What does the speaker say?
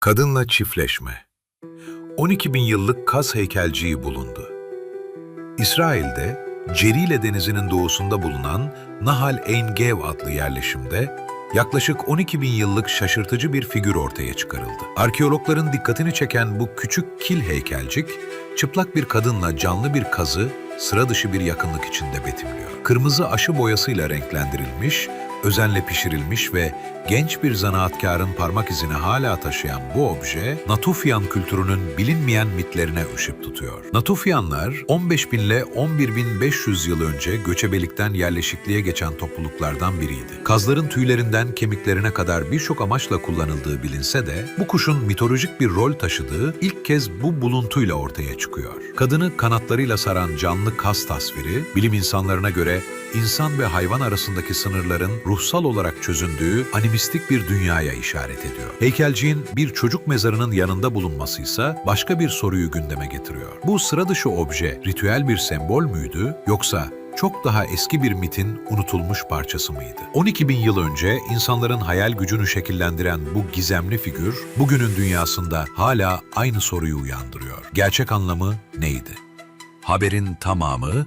Kadınla çiftleşme 12 bin yıllık kaz heykelciği bulundu. İsrail'de Cerile denizinin doğusunda bulunan Nahal Ein Gev adlı yerleşimde yaklaşık 12 bin yıllık şaşırtıcı bir figür ortaya çıkarıldı. Arkeologların dikkatini çeken bu küçük kil heykelcik, çıplak bir kadınla canlı bir kazı sıra dışı bir yakınlık içinde betimliyor. Kırmızı aşı boyasıyla renklendirilmiş, özenle pişirilmiş ve genç bir zanaatkarın parmak izini hala taşıyan bu obje, Natufyan kültürünün bilinmeyen mitlerine ışık tutuyor. Natufyanlar, 15 bin ile 11 bin 500 yıl önce göçebelikten yerleşikliğe geçen topluluklardan biriydi. Kazların tüylerinden kemiklerine kadar birçok amaçla kullanıldığı bilinse de, bu kuşun mitolojik bir rol taşıdığı ilk kez bu buluntuyla ortaya çıkıyor. Kadını kanatlarıyla saran canlı kaz tasviri, bilim insanlarına göre insan ve hayvan arasındaki sınırların ruhsal olarak çözündüğü animistik bir dünyaya işaret ediyor. Heykelciğin bir çocuk mezarının yanında bulunması ise başka bir soruyu gündeme getiriyor. Bu sıra dışı obje ritüel bir sembol müydü yoksa çok daha eski bir mitin unutulmuş parçası mıydı? 12 bin yıl önce insanların hayal gücünü şekillendiren bu gizemli figür bugünün dünyasında hala aynı soruyu uyandırıyor. Gerçek anlamı neydi? Haberin tamamı